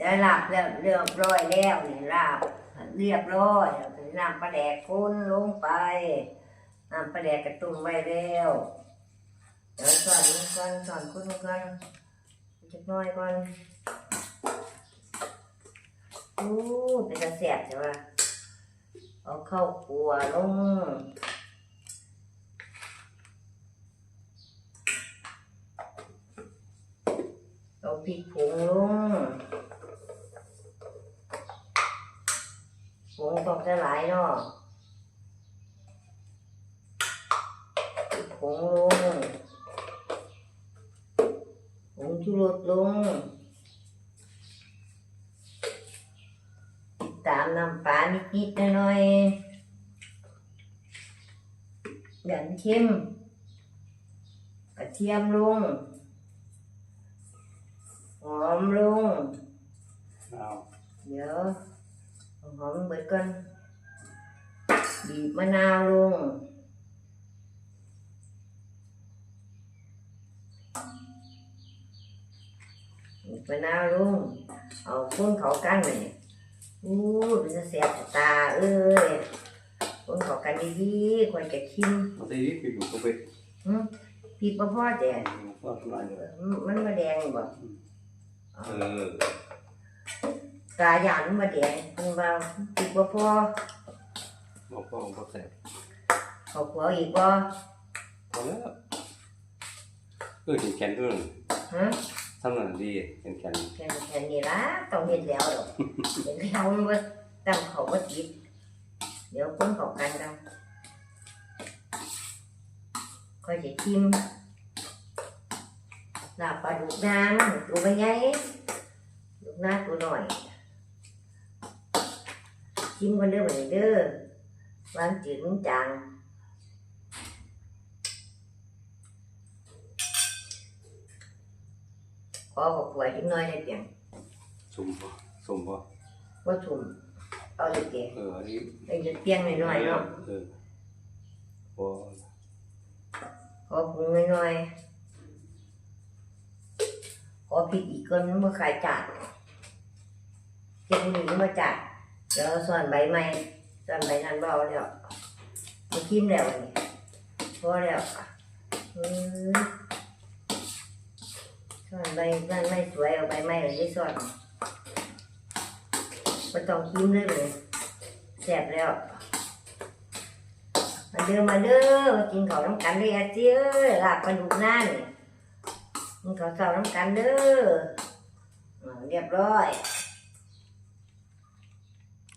แล้วลาบแล้วเรียบร้อยแล้วนี่ลาบเรียบร้อยน้ำปลาแดกคนลงไปน้ำปลาแดกกระตุ้นไว้แล้วเดี๋ยวสอนมันก่อนสอนคุณก่อนจักหน้อยก่อนอู้เป็นกระเสียบใช่ปะเอาเข้าวครัวลงเอาพริกผงลง ต้องจะหลายเนาะพริกผงลงผงชูรสลงติดตามน้ำปลานิดๆหน่อยๆแบบเค็มกระเทียมลงหอมลงเอาเดี๋ยวเอา หอมเบิดก่อนบีบมะนาวลงบีบมะนาวลง เอาพุ่นเขากันเลยอู้เป็นจะเสียบตาเอ้ยพุ่นเขากันดีๆควรจะคิมเอาตีนี้คืออยู่ตรงไปหึพีบพ่อแต่ก็ทำลายเลยมันมาแดงบ่เออ กาหยานมันมาแดงเพิ่นว่าพีบพ่อบอกพ่อบอกแสบเขาขัวอีกบ่พอแล้วเออถึงแขนเออฮะทำงานดีแขนแขนแค่แค่นี้ละต้องเห็นแล้วดอกเห็นแล้วมันว่าตั้งเขาว่าติดเดี๋ยวคนเขากันกันค่อยจะชิมลาบปลาดุกน้ำตัวใบใหญ่ลูกน้าตัวหน่อย ชิมกันเด้อเหมือนเด้อวางจืดมันจางขอขอบคุณจังน้อยในเปียงสุ่มป่ะสุ่มป่ะว่าถุ่มเอาเลยเก๋เอออันนี้เป็นจะเปียงหน่อยๆเนาะเออพอขอปรุงหน่อยๆขอพริกอีกคนมันมาขายจัดเจ้าผู้หญิงมาจัด เดี๋ยวส่วนใบไม้ส่วนใบนั้นเบาแล้วมากินแล้วนี่พอแล้วอืมส่วนใบนั้นไม่สวยเอาใบไม้เลยได้ส่วนม่ต้องกินเลยเลยแซ่บแล้วมาเด้อมาเด้อมากินข้าวน้ำกันเลยอาเจ้ยลาบปลาดุกหน้านี่กินข้าวเช้าน้ำกันเด้อเรียบร้อย